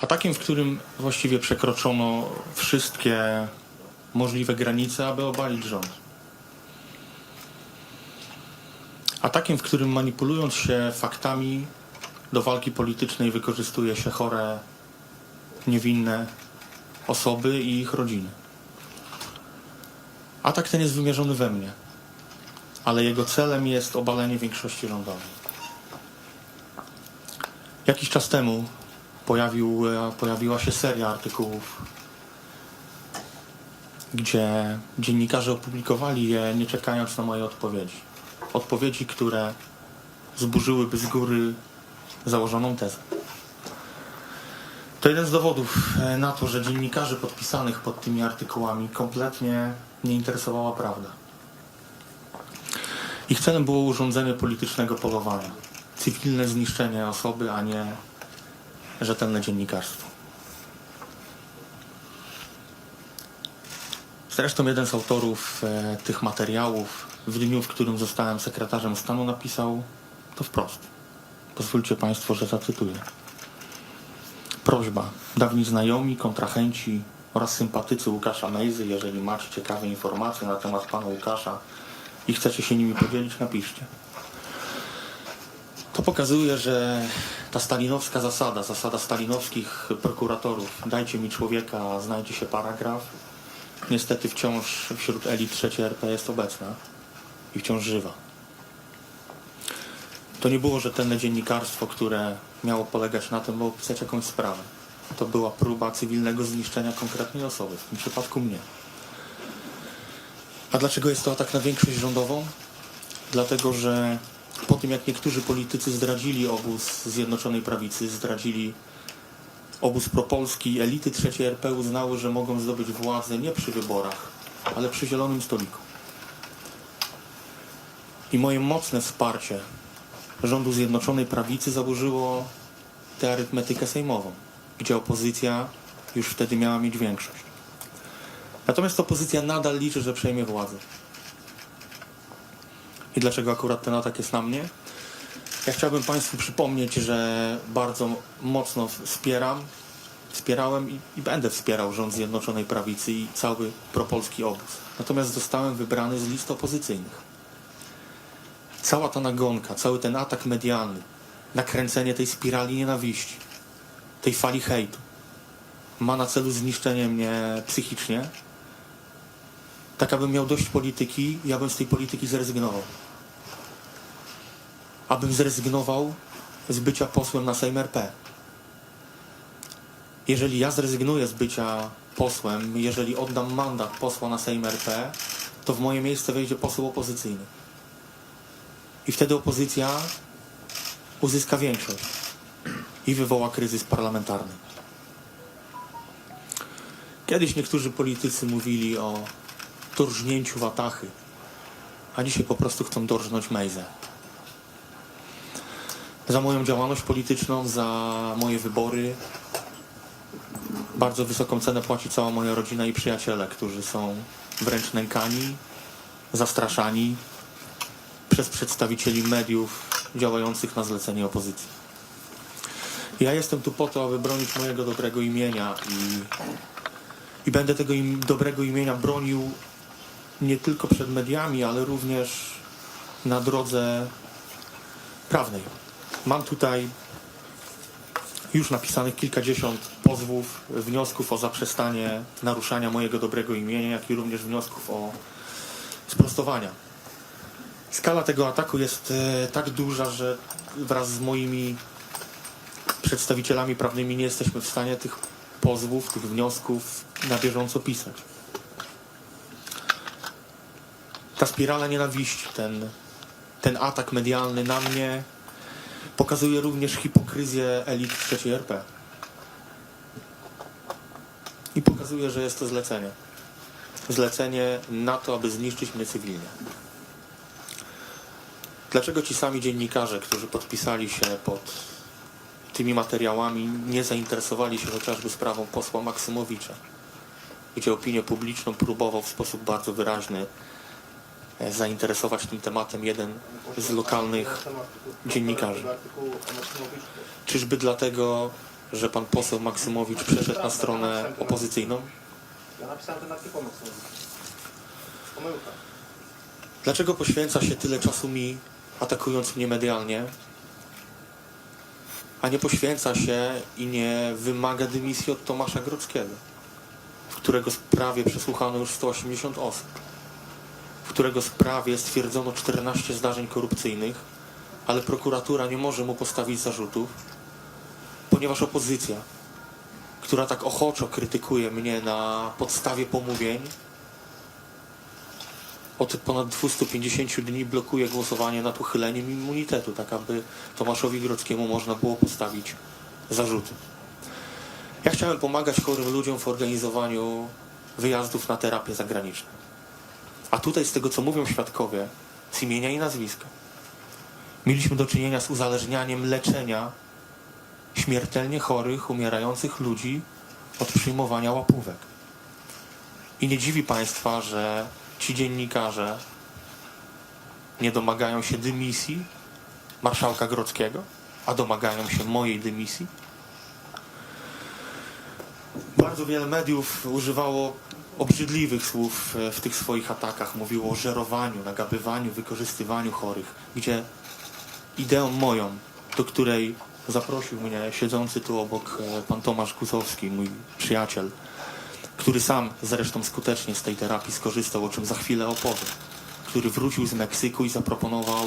Atakiem, w którym właściwie przekroczono wszystkie możliwe granice, aby obalić rząd. Atakiem, w którym manipulując się faktami do walki politycznej wykorzystuje się chore, niewinne osoby i ich rodziny. Atak ten jest wymierzony we mnie, ale jego celem jest obalenie większości rządowej. Jakiś czas temu pojawił, pojawiła się seria artykułów, gdzie dziennikarze opublikowali je, nie czekając na moje odpowiedzi. Odpowiedzi, które zburzyłyby z góry założoną tezę. To jeden z dowodów e, na to, że dziennikarzy podpisanych pod tymi artykułami kompletnie nie interesowała prawda. Ich celem było urządzenie politycznego polowania, cywilne zniszczenie osoby, a nie rzetelne dziennikarstwo. Zresztą jeden z autorów e, tych materiałów w dniu, w którym zostałem sekretarzem stanu, napisał to wprost. Pozwólcie Państwo, że zacytuję. Prośba. Dawni znajomi, kontrahenci oraz sympatycy Łukasza Mejzy, jeżeli macie ciekawe informacje na temat pana Łukasza i chcecie się nimi podzielić, napiszcie. To pokazuje, że ta stalinowska zasada, zasada stalinowskich prokuratorów, dajcie mi człowieka, znajdzie się paragraf, niestety wciąż wśród elit trzeciej RP jest obecna i wciąż żywa. To nie było rzetelne dziennikarstwo, które miało polegać na tym, by opisać jakąś sprawę. To była próba cywilnego zniszczenia konkretnej osoby, w tym przypadku mnie. A dlaczego jest to atak na większość rządową? Dlatego, że po tym jak niektórzy politycy zdradzili obóz Zjednoczonej Prawicy, zdradzili obóz propolski, elity trzeciej RP uznały, że mogą zdobyć władzę nie przy wyborach, ale przy zielonym stoliku. I moje mocne wsparcie rządu Zjednoczonej Prawicy zaburzyło tę arytmetykę sejmową, gdzie opozycja już wtedy miała mieć większość. Natomiast opozycja nadal liczy, że przejmie władzę. I dlaczego akurat ten atak jest na mnie? Ja chciałbym Państwu przypomnieć, że bardzo mocno wspieram, wspierałem i, i będę wspierał rząd Zjednoczonej Prawicy i cały propolski obóz. Natomiast zostałem wybrany z list opozycyjnych cała ta nagonka, cały ten atak medialny, nakręcenie tej spirali nienawiści, tej fali hejtu, ma na celu zniszczenie mnie psychicznie, tak abym miał dość polityki, ja bym z tej polityki zrezygnował. Abym zrezygnował z bycia posłem na Sejm RP. Jeżeli ja zrezygnuję z bycia posłem, jeżeli oddam mandat posła na Sejm RP, to w moje miejsce wejdzie poseł opozycyjny. I wtedy opozycja uzyska większość i wywoła kryzys parlamentarny. Kiedyś niektórzy politycy mówili o dorżnięciu watachy, a dzisiaj po prostu chcą dorżnąć Mejzę. Za moją działalność polityczną, za moje wybory bardzo wysoką cenę płaci cała moja rodzina i przyjaciele, którzy są wręcz nękani, zastraszani, przez przedstawicieli mediów działających na zlecenie opozycji. Ja jestem tu po to, aby bronić mojego dobrego imienia i, i będę tego im, dobrego imienia bronił nie tylko przed mediami, ale również na drodze prawnej. Mam tutaj już napisanych kilkadziesiąt pozwów, wniosków o zaprzestanie naruszania mojego dobrego imienia, jak i również wniosków o sprostowania. Skala tego ataku jest e, tak duża, że wraz z moimi przedstawicielami prawnymi nie jesteśmy w stanie tych pozwów, tych wniosków na bieżąco pisać. Ta spirala nienawiści, ten, ten atak medialny na mnie pokazuje również hipokryzję elit trzeciej RP. I pokazuje, że jest to zlecenie. Zlecenie na to, aby zniszczyć mnie cywilnie. Dlaczego ci sami dziennikarze, którzy podpisali się pod tymi materiałami, nie zainteresowali się chociażby sprawą posła Maksymowicza, gdzie opinię publiczną próbował w sposób bardzo wyraźny zainteresować tym tematem jeden z lokalnych dziennikarzy. Czyżby dlatego że pan poseł Maksymowicz przeszedł na stronę opozycyjną? Ja napisałem ten artykuł. Pomyłka. Dlaczego poświęca się tyle czasu mi, atakując mnie medialnie, a nie poświęca się i nie wymaga dymisji od Tomasza Grodzkiego, w którego sprawie przesłuchano już 180 osób, którego sprawie stwierdzono 14 zdarzeń korupcyjnych, ale prokuratura nie może mu postawić zarzutów, ponieważ opozycja, która tak ochoczo krytykuje mnie na podstawie pomówień, od ponad 250 dni blokuje głosowanie nad uchyleniem immunitetu, tak aby Tomaszowi Grodzkiemu można było postawić zarzuty. Ja chciałem pomagać chorym ludziom w organizowaniu wyjazdów na terapię zagraniczną. A tutaj z tego, co mówią świadkowie, z imienia i nazwiska, mieliśmy do czynienia z uzależnianiem leczenia śmiertelnie chorych, umierających ludzi od przyjmowania łapówek. I nie dziwi Państwa, że ci dziennikarze nie domagają się dymisji marszałka Grodzkiego, a domagają się mojej dymisji. Bardzo wiele mediów używało obrzydliwych słów e, w tych swoich atakach. Mówiło o żerowaniu, nagabywaniu, wykorzystywaniu chorych, gdzie ideą moją, do której zaprosił mnie siedzący tu obok e, pan Tomasz Kuzowski, mój przyjaciel, który sam zresztą skutecznie z tej terapii skorzystał, o czym za chwilę opowiem, który wrócił z Meksyku i zaproponował,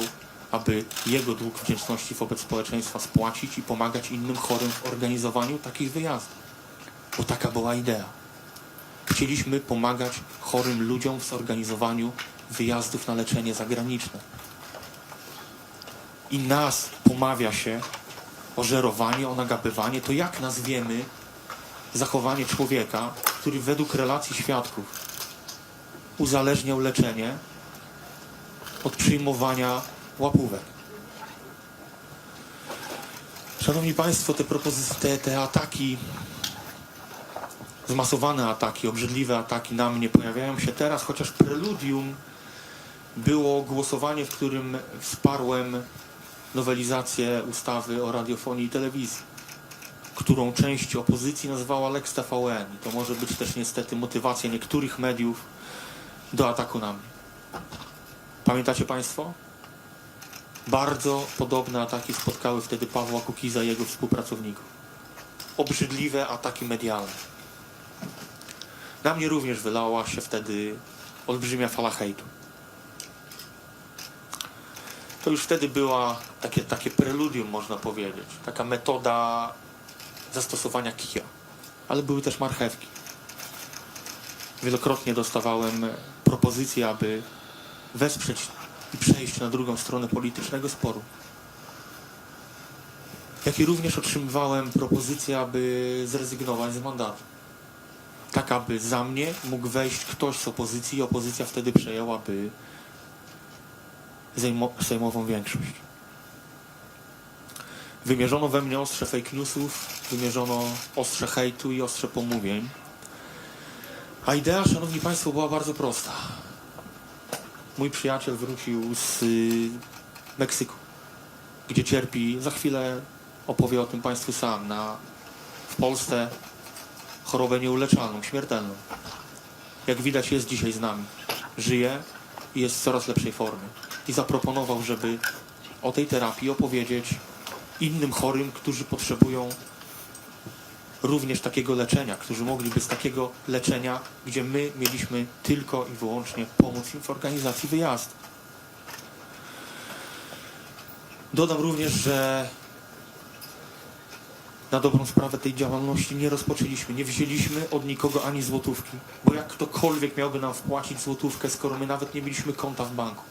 aby jego dług wdzięczności wobec społeczeństwa spłacić i pomagać innym chorym w organizowaniu takich wyjazdów. Bo taka była idea. Chcieliśmy pomagać chorym ludziom w zorganizowaniu wyjazdów na leczenie zagraniczne. I nas pomawia się o żerowanie, o nagabywanie, to jak nazwiemy zachowanie człowieka, który według relacji świadków uzależniał leczenie od przyjmowania łapówek. Szanowni Państwo, te propozycje, te, te ataki, zmasowane ataki, obrzydliwe ataki na mnie pojawiają się teraz, chociaż preludium było głosowanie, w którym wsparłem nowelizację ustawy o radiofonii i telewizji którą część opozycji nazwała Lex TVN. I to może być też niestety motywacja niektórych mediów do ataku na mnie. Pamiętacie Państwo? Bardzo podobne ataki spotkały wtedy Pawła Kukiza i jego współpracowników. Obrzydliwe ataki medialne. Na mnie również wylała się wtedy olbrzymia fala hejtu. To już wtedy była takie, takie preludium, można powiedzieć. Taka metoda zastosowania kija, ale były też marchewki. Wielokrotnie dostawałem propozycje, aby wesprzeć i przejść na drugą stronę politycznego sporu. Jak i również otrzymywałem propozycję, aby zrezygnować z mandatu. Tak, aby za mnie mógł wejść ktoś z opozycji i opozycja wtedy przejęłaby sejmową większość. Wymierzono we mnie ostrze fake newsów, wymierzono ostrze hejtu i ostrze pomówień. A idea, szanowni państwo, była bardzo prosta. Mój przyjaciel wrócił z y, Meksyku, gdzie cierpi, za chwilę opowie o tym państwu sam, na, w Polsce chorobę nieuleczalną, śmiertelną. Jak widać jest dzisiaj z nami. Żyje i jest w coraz lepszej formie. I zaproponował, żeby o tej terapii opowiedzieć innym chorym, którzy potrzebują również takiego leczenia, którzy mogliby z takiego leczenia, gdzie my mieliśmy tylko i wyłącznie pomóc im w organizacji wyjazdu. Dodam również, że na dobrą sprawę tej działalności nie rozpoczęliśmy, nie wzięliśmy od nikogo ani złotówki, bo jak ktokolwiek miałby nam wpłacić złotówkę, skoro my nawet nie mieliśmy konta w banku.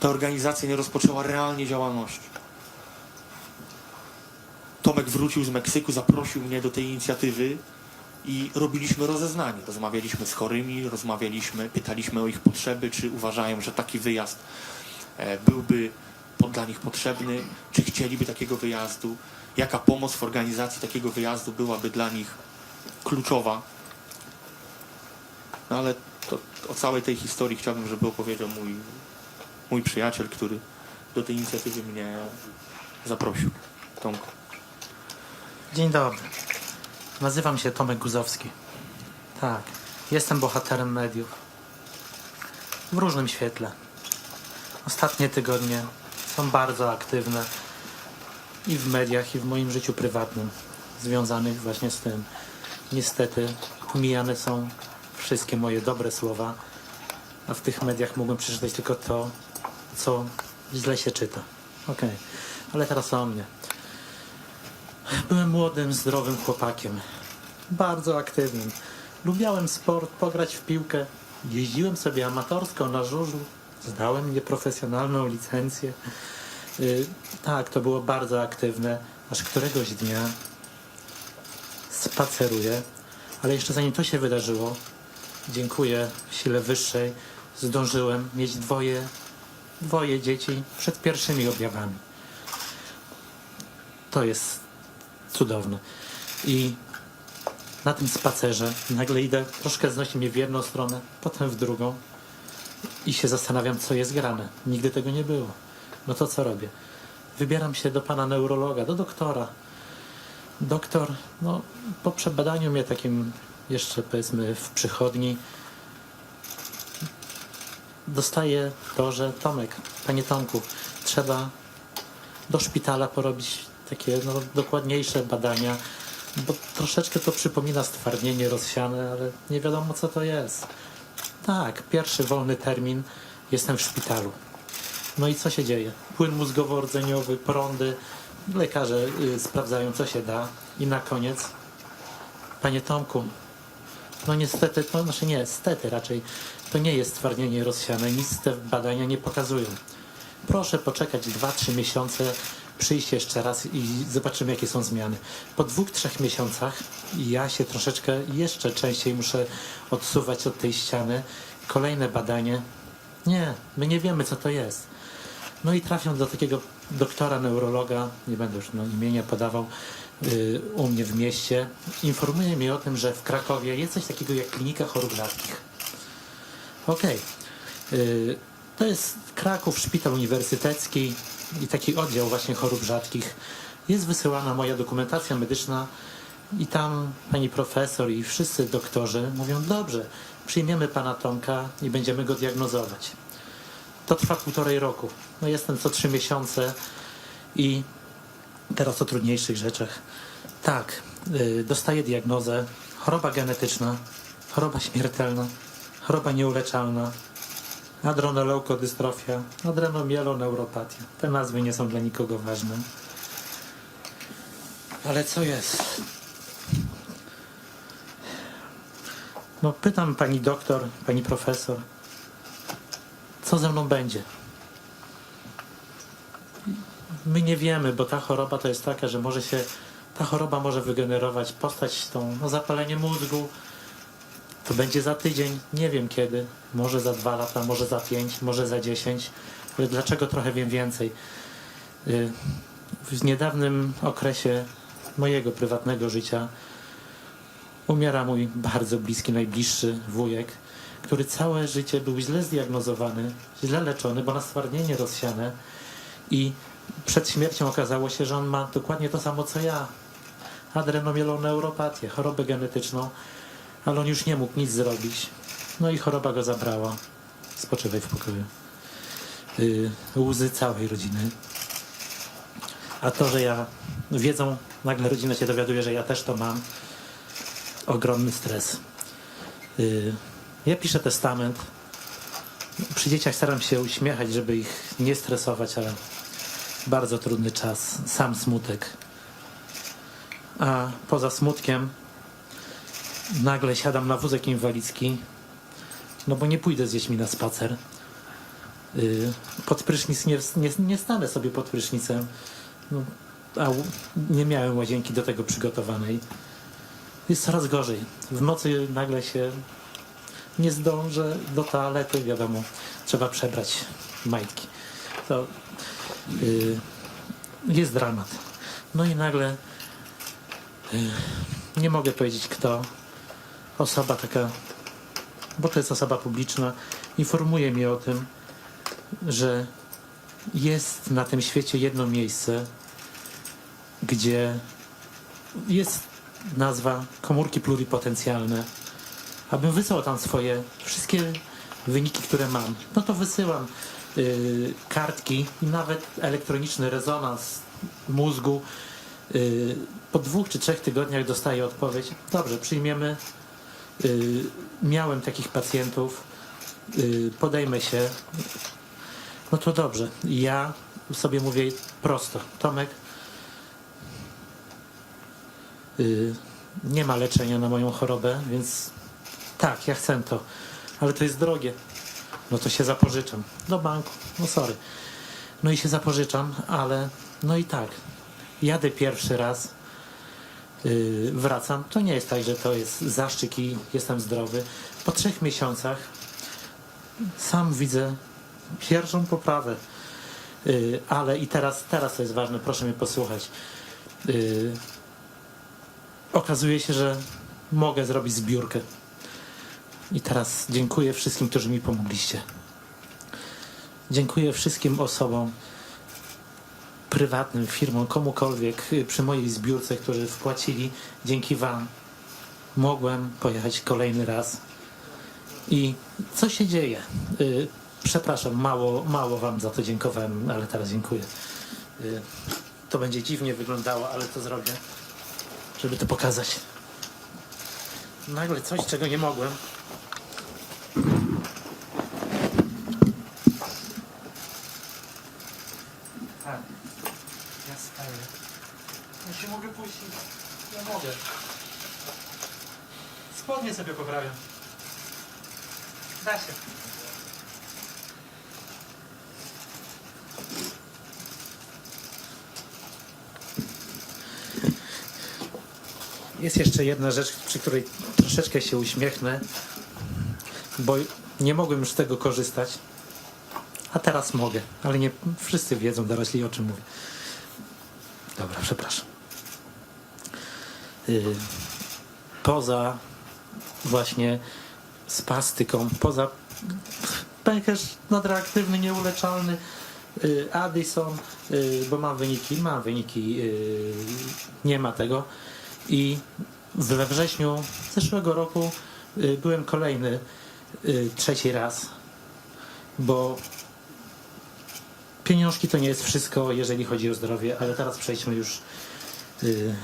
Ta organizacja nie rozpoczęła realnie działalności. Tomek wrócił z Meksyku, zaprosił mnie do tej inicjatywy i robiliśmy rozeznanie. Rozmawialiśmy z chorymi, rozmawialiśmy, pytaliśmy o ich potrzeby, czy uważają, że taki wyjazd e, byłby dla nich potrzebny, czy chcieliby takiego wyjazdu, jaka pomoc w organizacji takiego wyjazdu byłaby dla nich kluczowa. No ale to, o całej tej historii chciałbym, żeby opowiedział mój, mój przyjaciel, który do tej inicjatywy mnie zaprosił. Tomku. Dzień dobry. Nazywam się Tomek Guzowski. Tak, jestem bohaterem mediów. W różnym świetle. Ostatnie tygodnie są bardzo aktywne i w mediach, i w moim życiu prywatnym, związanych właśnie z tym. Niestety, pomijane są wszystkie moje dobre słowa, a w tych mediach mogłem przeczytać tylko to, co źle się czyta. Okej, ale teraz o mnie. Byłem młodym, zdrowym chłopakiem. Bardzo aktywnym. Lubiałem sport, pograć w piłkę. Jeździłem sobie amatorsko na żużlu. Zdałem nieprofesjonalną licencję. Yy, tak, to było bardzo aktywne. Aż któregoś dnia spaceruję. Ale jeszcze zanim to się wydarzyło, dziękuję sile wyższej, zdążyłem mieć dwoje, dwoje dzieci przed pierwszymi objawami. To jest cudowne. I na tym spacerze nagle idę, troszkę znosi mnie w jedną stronę, potem w drugą i się zastanawiam, co jest grane. Nigdy tego nie było. No to co robię? Wybieram się do pana neurologa, do doktora. Doktor, no, po przebadaniu mnie takim jeszcze powiedzmy w przychodni, dostaje to, że Tomek, panie Tomku, trzeba do szpitala porobić takie no, dokładniejsze badania, bo troszeczkę to przypomina stwardnienie rozsiane, ale nie wiadomo co to jest. Tak, pierwszy wolny termin, jestem w szpitalu. No i co się dzieje? Płyn mózgowo-rdzeniowy, prądy, lekarze y, sprawdzają co się da i na koniec, panie Tomku, no niestety, to znaczy nie, stety raczej, to nie jest stwardnienie rozsiane, nic te badania nie pokazują. Proszę poczekać 2-3 miesiące, przyjść jeszcze raz i zobaczymy, jakie są zmiany. Po dwóch, trzech miesiącach ja się troszeczkę jeszcze częściej muszę odsuwać od tej ściany. Kolejne badanie. Nie, my nie wiemy, co to jest. No i trafią do takiego doktora, neurologa, nie będę już no, imienia podawał, yy, u mnie w mieście. Informuje mnie o tym, że w Krakowie jest coś takiego jak klinika chorób rzadkich. Okej. Y, To jest Kraków, szpital uniwersytecki i taki oddział właśnie chorób rzadkich. Jest wysyłana moja dokumentacja medyczna i tam pani profesor i wszyscy doktorzy mówią, dobrze, przyjmiemy pana Tomka i będziemy go diagnozować. To trwa półtorej roku. No jestem co trzy miesiące i teraz o trudniejszych rzeczach. Tak, y, dostaję diagnozę choroba genetyczna, choroba śmiertelna, choroba nieuleczalna, adrenoleukodystrofia, adrenomieloneuropatia. Te nazwy nie są dla nikogo ważne. Ale co jest? No pytam pani doktor, pani profesor, co ze mną będzie? My nie wiemy, bo ta choroba to jest taka, że może się, ta choroba może wygenerować postać tą, no zapalenie mózgu, to będzie za tydzień, nie wiem kiedy, może za dwa lata, może za pięć, może za dziesięć, ale dlaczego trochę wiem więcej? Y, W niedawnym okresie mojego prywatnego życia umiera mój bardzo bliski, najbliższy wujek, który całe życie był źle zdiagnozowany, źle leczony, bo na stwardnienie rozsiane i przed śmiercią okazało się, że on ma dokładnie to samo co ja. Adrenomieloneuropatię, chorobę genetyczną, ale on już nie mógł nic zrobić. No i choroba go zabrała. Spoczywaj w pokoju. Yy, łzy całej rodziny. A to, że ja wiedzą, nagle rodzina się dowiaduje, że ja też to mam. Ogromny stres. Yy, ja piszę testament. Przy dzieciach staram się uśmiechać, żeby ich nie stresować, ale bardzo trudny czas. Sam smutek. A poza smutkiem nagle siadam na wózek inwalidzki, no bo nie pójdę z dziećmi na spacer. Yy, pod prysznic nie, nie, nie stanę sobie pod prysznicem, no, a nie miałem łazienki do tego przygotowanej. Jest coraz gorzej. W nocy nagle się nie zdążę do toalety, wiadomo, trzeba przebrać majtki. To yy, jest dramat. No i nagle yy, nie mogę powiedzieć kto, osoba taka, bo to jest osoba publiczna, informuje mnie o tym, że jest na tym świecie jedno miejsce, gdzie jest nazwa komórki pluripotencjalne. Abym wysłał tam swoje wszystkie wyniki, które mam. No to wysyłam y, kartki i nawet elektroniczny rezonans mózgu. Y, po dwóch czy trzech tygodniach dostaję odpowiedź. Dobrze, przyjmiemy. Y, miałem takich pacjentów. Y, podejmę się. No to dobrze. Ja sobie mówię prosto. Tomek, y, nie ma leczenia na moją chorobę, więc tak, ja chcę to, ale to jest drogie. No to się zapożyczam do banku. No sorry. No i się zapożyczam, ale no i tak. Jadę pierwszy raz, wracam. To nie jest tak, że to jest zaszczyk i jestem zdrowy. Po trzech miesiącach sam widzę pierwszą poprawę. Yy, ale i teraz, teraz to jest ważne, proszę mnie posłuchać. Yy, okazuje się, że mogę zrobić zbiórkę. I teraz dziękuję wszystkim, którzy mi pomogliście. Dziękuję wszystkim osobom, prywatnym firmom, komukolwiek y, przy mojej zbiórce, którzy wpłacili. Dzięki Wam mogłem pojechać kolejny raz. I co się dzieje? Y, Przepraszam, mało, mało Wam za to dziękowałem, ale teraz dziękuję. Y, To będzie dziwnie wyglądało, ale to zrobię, żeby to pokazać. Nagle coś, czego nie mogłem. Tak. Ja staję. Się mogę puścić. Ja mogę. Spodnie sobie poprawiam. Da się. Jest jeszcze jedna rzecz, przy której troszeczkę się uśmiechnę, bo nie mogłem już z tego korzystać. A teraz mogę, ale nie wszyscy wiedzą dorośli o czym mówię. Dobra, przepraszam. Yy, poza właśnie spastyką, poza pęcherz nadreaktywny, nieuleczalny, yy, Addison, yy, bo mam wyniki, mam wyniki, nie ma tego. I we wrześniu zeszłego roku byłem kolejny, trzeci raz, bo pieniążki to nie jest wszystko, jeżeli chodzi o zdrowie, ale teraz przejdźmy już. y,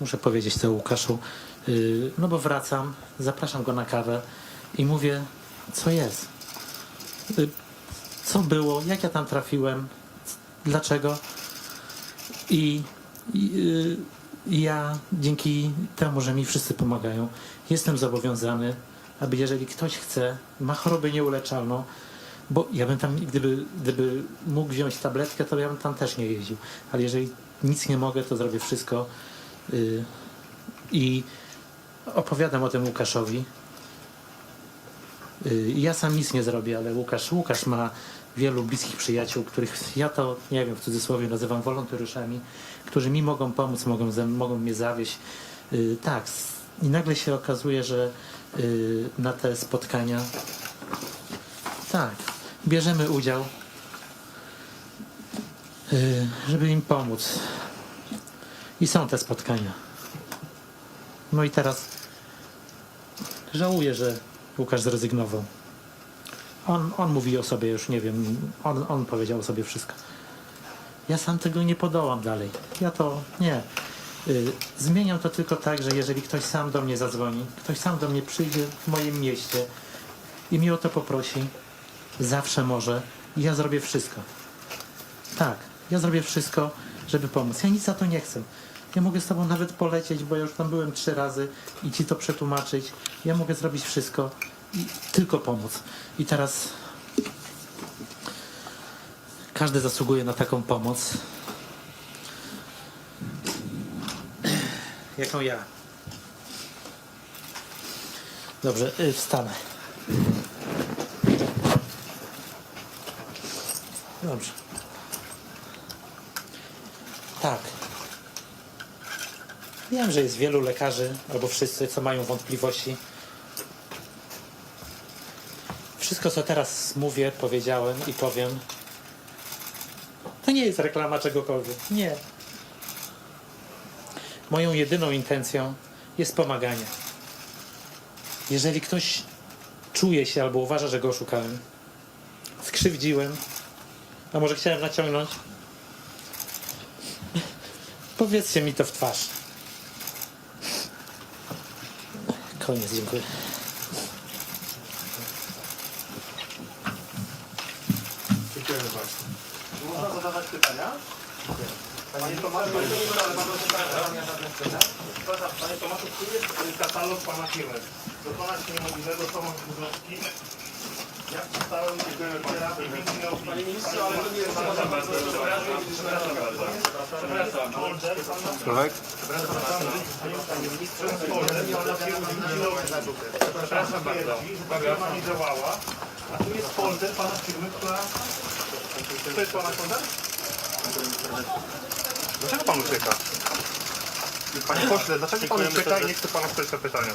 muszę powiedzieć to Łukaszu. y, no bo wracam, zapraszam go na kawę i mówię, co jest. Y, co było, jak ja tam trafiłem, dlaczego. I, y, ja dzięki temu, że mi wszyscy pomagają, jestem zobowiązany, aby jeżeli ktoś chce, ma chorobę nieuleczalną, bo ja bym tam, gdyby, gdyby mógł wziąć tabletkę, to ja bym tam też nie jeździł. Ale jeżeli nic nie mogę, to zrobię wszystko. Y, I opowiadam o tym Łukaszowi. Y, Ja sam nic nie zrobię, ale Łukasz, Łukasz ma wielu bliskich przyjaciół, których ja to, nie wiem, w cudzysłowie nazywam wolontariuszami, którzy mi mogą pomóc, mogą, ze, mogą mnie zawieść. Y, Tak, i nagle się okazuje, że na te spotkania tak, bierzemy udział, żeby im pomóc. I są te spotkania. No i teraz żałuję, że Łukasz zrezygnował. On, on mówi o sobie już, nie wiem, on, on powiedział o sobie wszystko. Ja sam tego nie podołam dalej. Ja to nie. Y, Zmieniam to tylko tak, że jeżeli ktoś sam do mnie zadzwoni, ktoś sam do mnie przyjdzie w moim mieście i mnie o to poprosi, zawsze może i ja zrobię wszystko. Tak, ja zrobię wszystko, żeby pomóc. Ja nic za to nie chcę. Ja mogę z tobą nawet polecieć, bo ja już tam byłem trzy razy i ci to przetłumaczyć. Ja mogę zrobić wszystko i tylko pomóc. I teraz każdy zasługuje na taką pomoc. Jaką ja. Dobrze, y, wstanę. Dobrze. Tak. Wiem, że jest wielu lekarzy, albo wszyscy, co mają wątpliwości. Wszystko, co teraz mówię, powiedziałem i powiem, to nie jest reklama czegokolwiek. Nie. Moją jedyną intencją jest pomaganie. Jeżeli ktoś czuje się albo uważa, że go oszukałem, skrzywdziłem, a może chciałem naciągnąć, powiedzcie mi to w twarz. Koniec, dziękuję. Dziękujemy bardzo. Można zadawać pytania? Panie Tomaszu, ale bardzo Przepraszam, Panie Tomaszu, tu jest katalog Pana firmy. Dokonać niemożliwego Tomasz Guzowski. Jak czytałem, Panie Ministrze, ale to nie jest Przepraszam bardzo. Przepraszam bardzo. Przepraszam. Folder, Pan Sławek? Przepraszam bardzo. Nie działała. A tu jest folder pana firmy, która... To jest pana folder? Dlaczego pan ucieka? Panie pośle, dlaczego pan ucieka i nie chce pana na pytania?